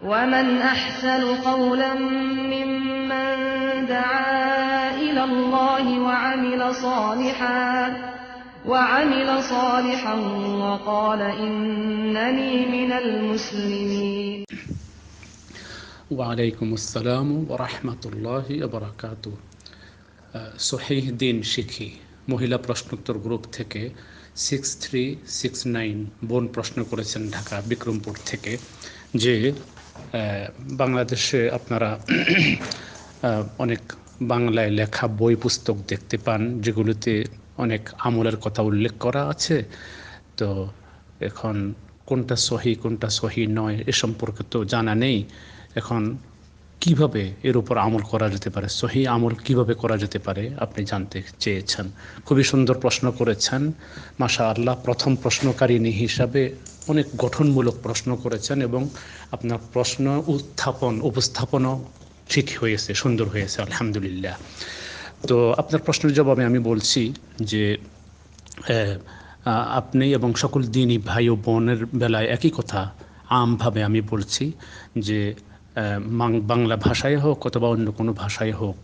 ومن أحسن قولا ممن دعا إلى الله وعمل صالحا وعمل صالحا وقال إنني من المسلمين ওয়ালাইকুম আসসালাম ওরহমতুল্লাহ বরাকাত সহিহ দিন শিখি মহিলা প্রশ্নোত্তর গ্রুপ থেকে সিক্স থ্রি সিক্স নাইন বোন প্রশ্ন করেছেন ঢাকা বিক্রমপুর থেকে যে আহ, বাংলাদেশে আপনারা অনেক বাংলায় লেখা বই, পুস্তক দেখতে পান, যেগুলোতে অনেক আমলের কথা উল্লেখ করা আছে। তো এখন কোনটা সহি কোনটা সহি নয় এ সম্পর্কে তো জানা নেই। এখন কীভাবে এর উপর আমল করা যেতে পারে? সহি আমল কীভাবে করা যেতে পারে? আপনি জানতে চেয়েছেন। খুবই সুন্দর প্রশ্ন করেছেন। মাশা আল্লাহ প্রথম প্রশ্নকারিণী হিসাবে অনেক গঠনমূলক প্রশ্ন করেছেন এবং আপনার প্রশ্ন উত্থাপন, উপস্থাপনও ঠিক হয়েছে, সুন্দর হয়েছে, আলহামদুলিল্লাহ। তো আপনার প্রশ্নের জবাবে আমি বলছি যে আপনি এবং সকল দিনই ভাই ও বোনের বেলায় একই কথা আমভাবে আমি বলছি যে বাংলা ভাষায় হোক অথবা অন্য কোনো ভাষায় হোক,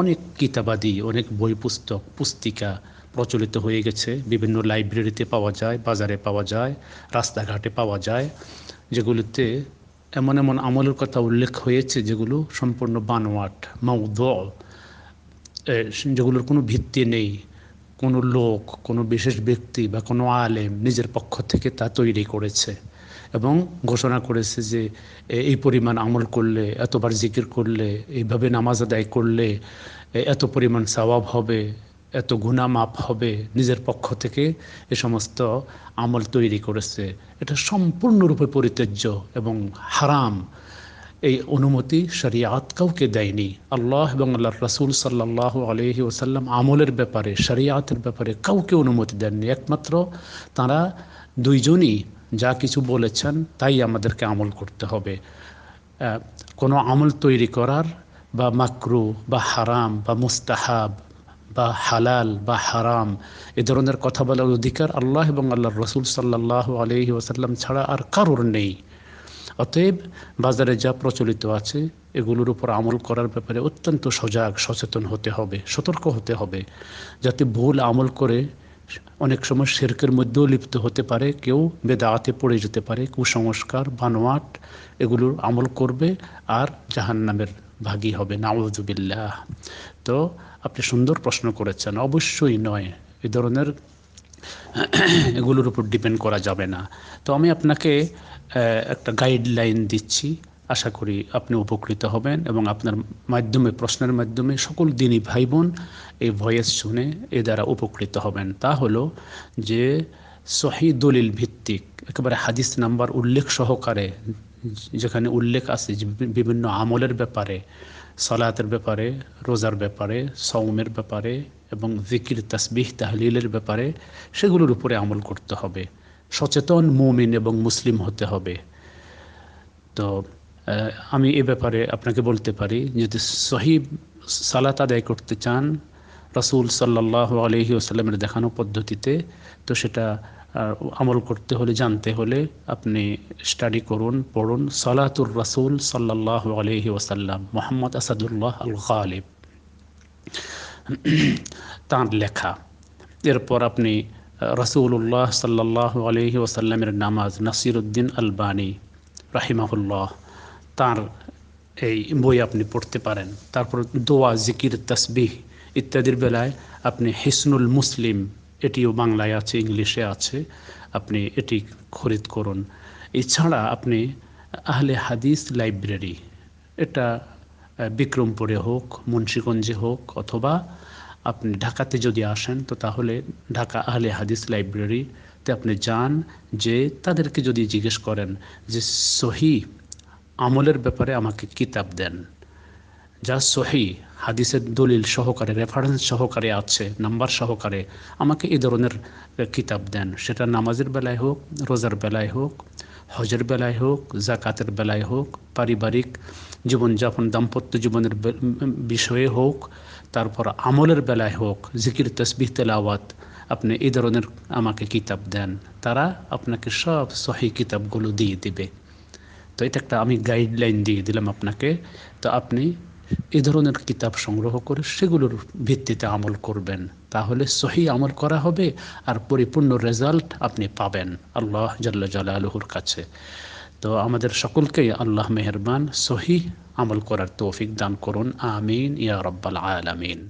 অনেক কিতাবাদি, অনেক বই পুস্তক পুস্তিকা প্রচলিত হয়ে গেছে। বিভিন্ন লাইব্রেরিতে পাওয়া যায়, বাজারে পাওয়া যায়, রাস্তাঘাটে পাওয়া যায়, যেগুলিতে এমন এমন আমলের কথা উল্লেখ হয়েছে যেগুলো সম্পূর্ণ বানোয়াট মাউদ যেগুলোর কোনো ভিত্তি নেই। কোনো লোক, কোনো বিশেষ ব্যক্তি বা কোনো আলেম নিজের পক্ষ থেকে তা তৈরি করেছে এবং ঘোষণা করেছে যে এই পরিমাণ আমল করলে, এতবার জিকির করলে, এইভাবে নামাজ আদায় করলে এত পরিমাণ সওয়াব হবে। এত গুণা মাপ হবে নিজের পক্ষ থেকে, এ সমস্ত আমল তৈরি করেছে। এটা সম্পূর্ণরূপে পরিত্যাজ্য এবং হারাম। এই অনুমতি শরিয়াত কাউকে দেয়নি। আল্লাহ এবং আল্লাহ রাসুল সাল্লাহ আলহি ওসাল্লাম আমলের ব্যাপারে, শরিয়াতের ব্যাপারে কাউকে অনুমতি দেননি। একমাত্র তারা দুইজনই যা কিছু বলেছেন তাই আমাদেরকে আমল করতে হবে। কোনো আমল তৈরি করার বা মাকরু বা হারাম বা মুস্তাহাব বা হালাল বা হারাম, এ ধরনের কথা বলার অধিকার আল্লাহ এবং আল্লাহ রসুল সাল্লাহ আলহি ওসাল্লাম ছাড়া আর কারোর নেই। অতএব বাজারে যা প্রচলিত আছে, এগুলোর উপর আমল করার ব্যাপারে অত্যন্ত সজাগ, সচেতন হতে হবে, সতর্ক হতে হবে, যাতে ভুল আমল করে অনেক সময় শেরকের মধ্যেও লিপ্ত হতে পারে, কেউ বেদাতে পড়ে যেতে পারে, কুসংস্কার, বানোয়াট, এগুলোর আমল করবে আর জাহান্নামের ভাগী হবে। নাউজুবিল্লাহ তো আপনি সুন্দর প্রশ্ন করেছেন। অবশ্যই নয়। এ ধরনের এগুলোর উপর ডিপেন্ড করা যাবে না। তো আমি আপনাকে একটা গাইডলাইন দিচ্ছি। আশা করি আপনি উপকৃত হবেন এবং আপনার মাধ্যমে, প্রশ্নের মাধ্যমে সকল দিনই ভাই বোন এই ভয়েস শুনে এ দ্বারা উপকৃত হবেন। তা হলো যে সহি দলিল ভিত্তিক, একেবারে হাদিস নাম্বার উল্লেখ সহকারে, যেখানে উল্লেখ আছে বিভিন্ন আমলের ব্যাপারে সলাতের ব্যাপারে, রোজার ব্যাপারে সৌমের ব্যাপারে এবং জিকির তাসবিহ, তাহলিলের ব্যাপারে সেগুলোর উপরে আমল করতে হবে। সচেতন মুমিন এবং মুসলিম হতে হবে। তো আমি এ ব্যাপারে আপনাকে বলতে পারি, যদি সহি সালাত আদায় করতে চান, রসুল সাল্লাহ আলহি আসাল্লামের দেখানো পদ্ধতিতে, তো সেটা আমল করতে হলে, জানতে হলে আপনি স্টাডি করুন, পড়ুন। সালাতুর রসুল সাল্লাহ আলহি ওসাল্লাম মোহাম্মদ আসাদুল্লাহ আল গালিব তাঁর লেখা। এরপর আপনি রসুল্লাহ সাল্লাহ আলহি ওসাল্লামের নামাজ নাসিরুদ্দিন আলবানী, রাহিমাহুল্লাহ, তার এই বই আপনি পড়তে পারেন। তারপর দোয়া, জিকির, তসবিহ ইত্যাদির বেলায় আপনি হিসনুল মুসলিম এটিও বাংলায় আছে, ইংলিশে আছে, আপনি এটি খরিদ করুন। এছাড়া আপনি আহলে হাদিস লাইব্রেরি, এটা বিক্রমপুরে হোক, মুন্সীগঞ্জে হোক, অথবা আপনি ঢাকাতে যদি আসেন, তো তাহলে ঢাকা আহলে হাদিস লাইব্রেরিতে আপনি যান, যে তাদেরকে যদি জিজ্ঞেস করেন যে সহি আমলের ব্যাপারে আমাকে কিতাব দেন। যা সহি হাদিসের দলিল সহকারে রেফারেন্স সহকারে আছে নাম্বার সহকারে, আমাকে এই ধরনের কিতাব দেন। সেটা নামাজের বেলায় হোক, রোজার বেলায় হোক, হজের বেলায় হোক, জাকাতের বেলায় হোক, পারিবারিক জীবনযাপন, দাম্পত্য জীবনের বিষয়ে হোক, তারপর আমলের বেলায় হোক, জিকির, তসবিহ, তেলাওয়াত, আপনি এই ধরনের আমাকে কিতাব দেন। তারা আপনাকে সব সহি কিতাবগুলো দিয়ে দিবে। তো এটা একটা আমি গাইডলাইন দিয়ে দিলাম আপনাকে। তো আপনি এ ধরনের কিতাব সংগ্রহ করে সেগুলোর ভিত্তিতে আমল করবেন। তাহলে সহি আমল করা হবে আর পরিপূর্ণ রেজাল্ট আপনি পাবেন আল্লাহ জাল্লা জালালহুর কাছে। তো আমাদের সকলকেই আল্লাহ মেহরবান, সহি আমল করার তৌফিক দান করুন। আমিন, ইয়া রব্বাল আলামিন।